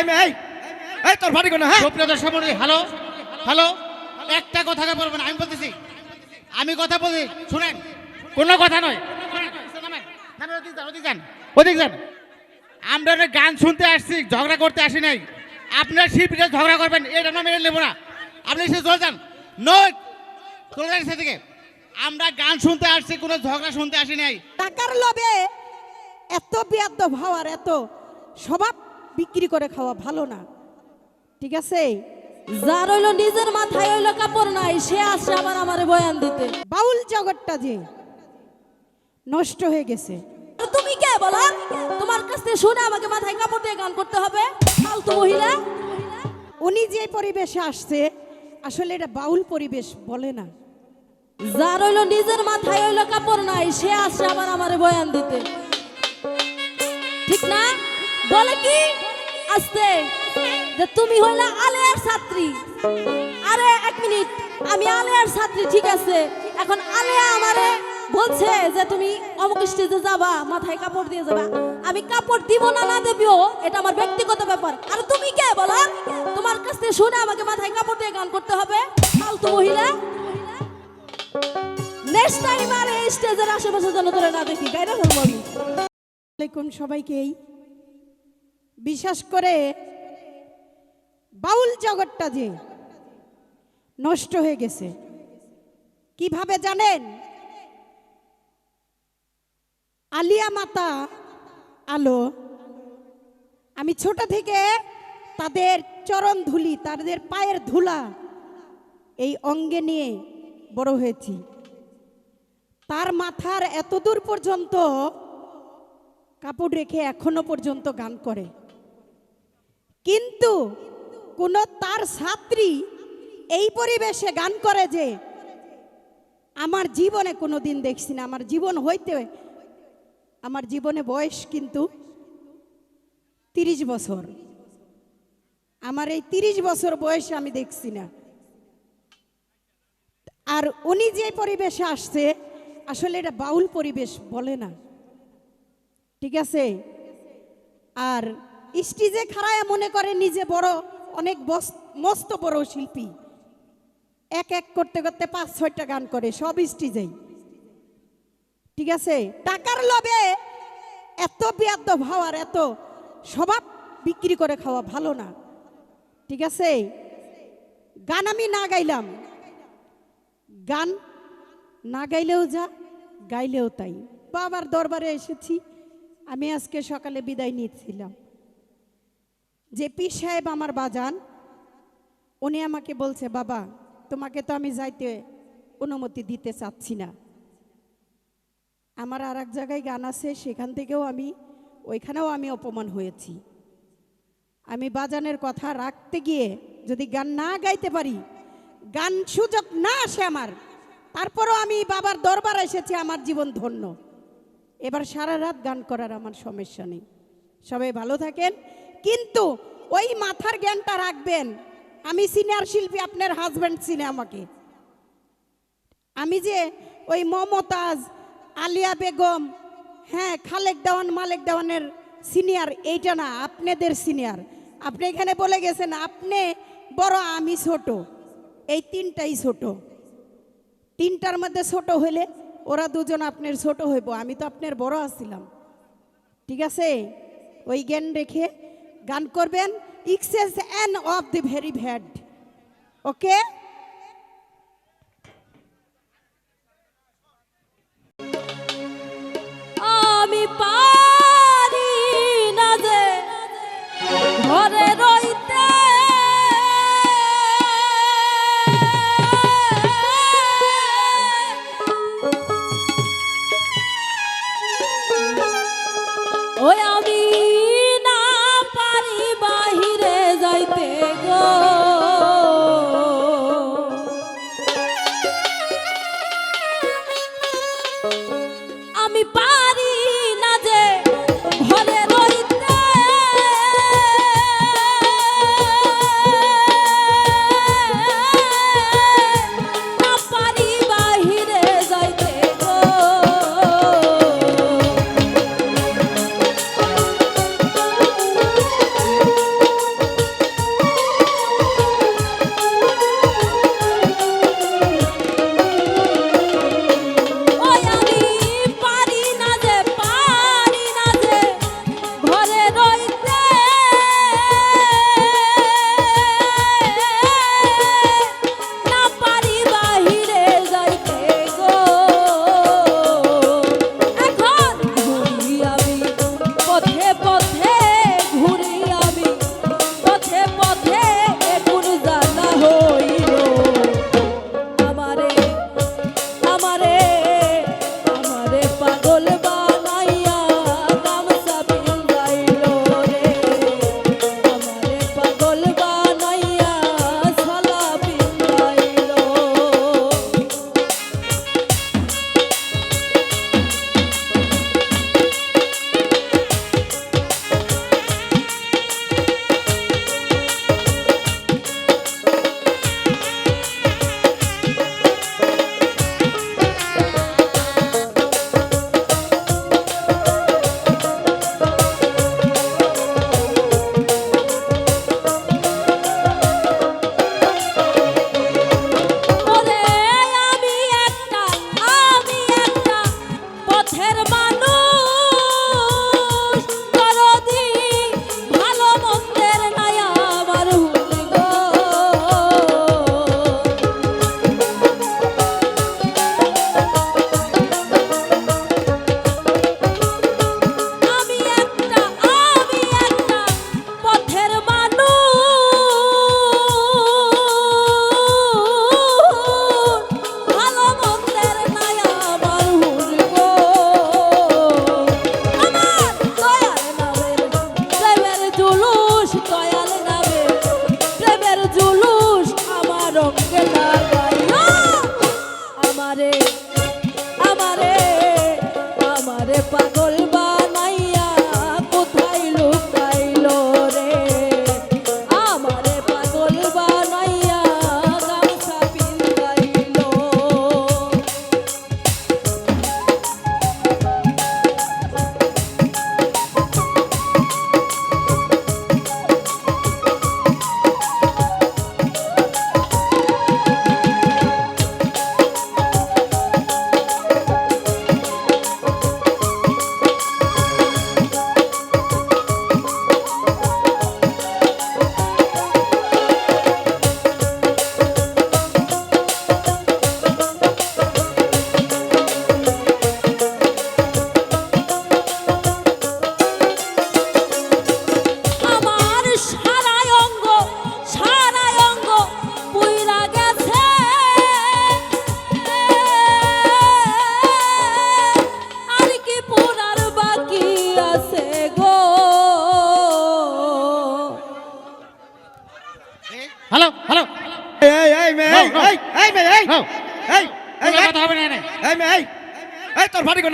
এই মেয়ে, এই এই তোর বাড়ি কোন হ্যাঁ? সুপ্রিয় দর্শক মণ্ডলী, হ্যালো? হ্যালো? একটা কথা বলবেন না, আমি বলতেছি। আমি কথা বলি শুনেন। কোনো কথা নয়। ওদিক যান, ওদিক যান, আমরা গান শুনতে আসছি ঝগড়া করতে আসি নাই। আপনার শিল্পীরা ঝগড়া করবেন এটা না মেনে নেব না। আপনি সে চলে যান। নয় চলে যান সেদিকে। আমরা গান শুনতে আসছি কোনো ঝগড়া শুনতে আসি নাই। টাকার লোভে এত বিয়াদ্দ ভাবার এত স্বভাব বিক্রি করে খাওয়া ভালো না। ঠিক আছে? যার হইল নিজের মাথায় হইল কাপড় নাই, সে আসে আবার আমারে বয়ান দিতে। বাউল জগৎটা যে নষ্ট হয়ে গেছে। তুমি কে বলো? তোমার কাছ থেকে শুনে আমাকে মাথায় কাপড় দিয়ে গান করতে হবে? ফালতু মহিলা। উনি যে পরিবেশে আসছে, আসলে এটা বাউল পরিবেশ বলে না। যার হইল নিজের মাথায় হইল কাপড় নাই, সে আসে আবার আমারে বয়ান দিতে। ঠিক না? বলে কি? আস্তে। যে তুমি হইলা আলেয়ার ছাত্রী। আরে, এক মিনিট। আমি আলেয়ার ছাত্রী, ঠিক আছে। এখন আলেয়া আমারে বলছে যে তুমি অমুক স্টেজে যাবা, মাথায় কাপড় দিয়ে যাবা। আমি কাপড় দিব না না দেবিও, এটা আমার ব্যক্তিগত ব্যাপার। আর তুমি কে বলো? তোমার কাছ থেকে শুনে আমাকে মাথায় কাপড় দিয়ে গান করতে হবে। ফালতু মহিলা। নেক্সট টাইম আর এই স্টেজের আশেপাশে যেন তোরা না দেখি গাইরা ধরবো আমি সবাইকেই। বিশেষ করে বাউল জগৎটা যে নষ্ট হয়ে গেছে। কীভাবে জানেন? আলিয়া মাতা আলো। আমি ছোট থেকে তাদের চরণ ধুলি, তাদের পায়ের ধুলা এই অঙ্গে নিয়ে বড় হয়েছি। তার মাথার এতদূর পর্যন্ত কাপড় রেখে এখনও পর্যন্ত গান করে। কিন্তু কোন তার ছাত্রী এই পরিবেশে গান করে যে, আমার জীবনে কোনো দিন দেখছি না, আমার জীবন হইতে, আমার জীবনে বয়স কিন্তু তিরিশ বছর। আমার এই তিরিশ বছর বয়সে আমি দেখছি না। আর উনি যে পরিবেশে আসছে, আসলে এটা বাউল পরিবেশ বলে না। ঠিক আছে? আর স্টেজে খাড়ায় মনে করে নিজে বড়, অনেক মস্ত বড় শিল্পী। এক এক করতে করতে পাঁচ, ছয়টা গান করে, সব স্টেজেই ঠিক আছে? টাকার লোভে এত বিয়াদ্দ ভাবার এত স্বভাব বিক্রি করে খাওয়া ভালো না। ঠিক আছে? গান আমি না গাইলাম। গান না গাইলেও যা, গাইলেও তাই। বাবার দরবারে এসেছি, আমি আজকে সকালে বিদায় নিয়েছিলাম। যে পীর সাহেব আমার বাজান, উনি আমাকে বলছে, বাবা, তোমাকে তো আমি যাইতে অনুমতি দিতে চাচ্ছি না। আমার আর এক জায়গায় গান আছে, সেখান থেকেও আমি, ওইখানেও আমি অপমান হয়েছি। আমি বাজানের কথা রাখতে গিয়ে যদি গান না গাইতে পারি, গান সুযোগ না আসে আমার, তারপরও আমি বাবার দরবার এসেছি, আমার জীবন ধন্য। এবার সারা রাত গান করার আমার সমস্যা নেই। সবাই ভালো থাকেন কিন্তু ওই মাথার জ্ঞানটা রাখবেন। আমি সিনিয়র শিল্পী, আপনার হাজব্যান্ড চিনে আমাকে। আমি যে ওই মমতাজ, আলিয়া বেগম হ্যাঁ খালেক দেওয়ান, মালেক দেওয়ানের সিনিয়র এইটা না, আপনাদের সিনিয়র আপনি এখানে বলে গেছেন, আপনি বড়, আমি ছোট। এই তিনটাই ছোট। তিনটার মধ্যে ছোট হইলে ওরা দুজন আপনার ছোট হইব, আমি তো আপনার বড় আছিলাম। ঠিক আছে? ওই জ্ঞান রেখে গান করবেন। Excess an of the very bad okay আমি পারি না যে ঘরে রইতে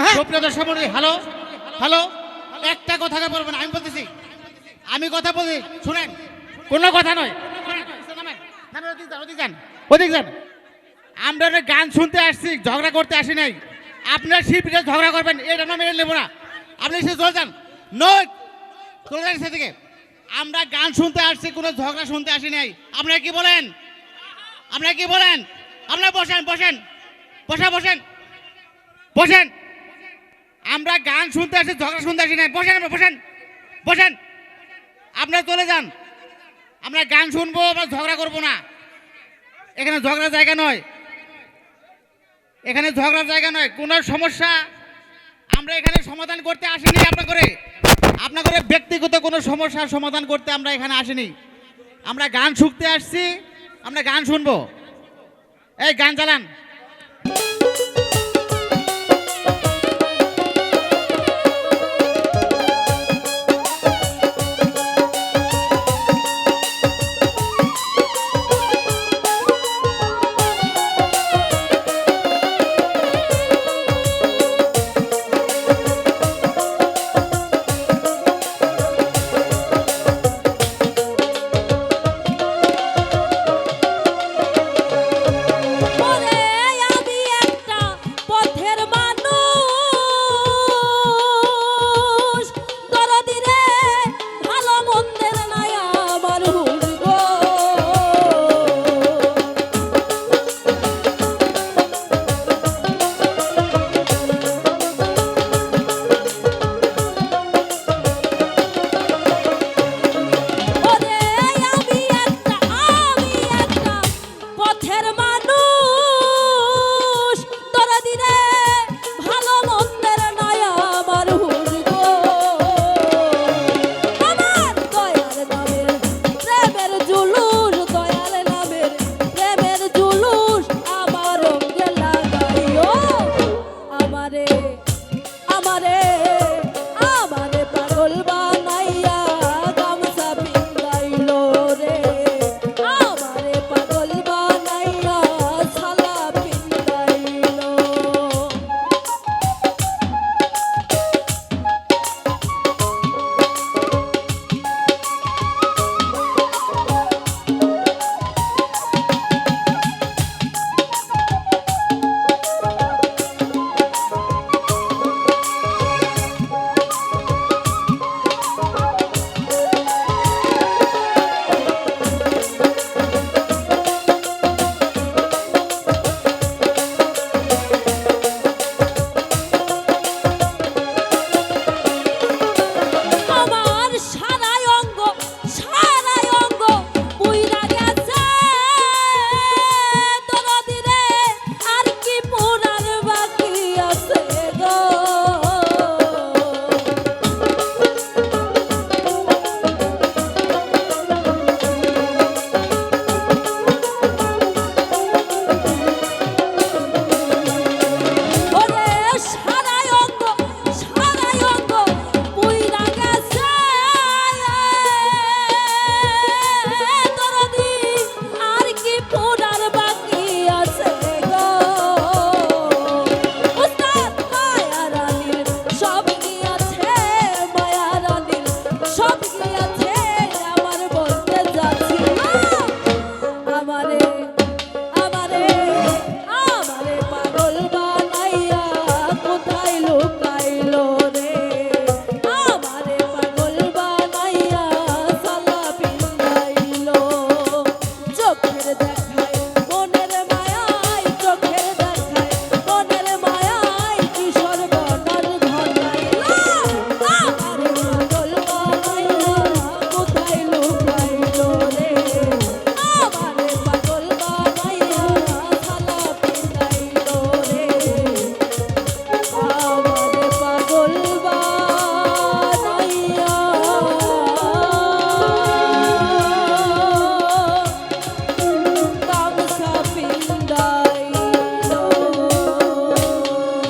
হ্যাঁ? হ্যালো? হ্যালো? একটা কথা বলবেন আমি বলতেছি আমি কথা বলি শুনেন। কোনো কথা নয়। ওদিক যান, আমরা গান শুনতে আসছি ঝগড়া করতে আসি নাই। আপনার শিল্পীরা ঝগড়া করবেন এটা না মেনে নেব না। আপনি সে চলে যান। নয় সেদিকে। আমরা গান শুনতে আসছি কোনো ঝগড়া শুনতে আসি নাই। আপনারা কি বলেন? আপনারা কি বলেন? আপনারা বসেন বসেন। বসা বসেন। বসেন। আমরা গান শুনতে আসি ঝগড়া শুনতে আসি না বসেন আপনারা, বসেন বসেন। আপনারা চলে যান। আমরা গান শুনব আমরা ঝগড়া করব না। এখানে ঝগড়ার জায়গা নয়। এখানে ঝগড়ার জায়গা নয়। কোনো সমস্যা আমরা এখানে সমাধান করতে আসিনি আপনার করে আপনার করে ব্যক্তিগত কোনো সমস্যার সমাধান করতে আমরা এখানে আসিনি। আমরা গান শুনতে আসছি আমরা গান শুনব। এই গান চালান।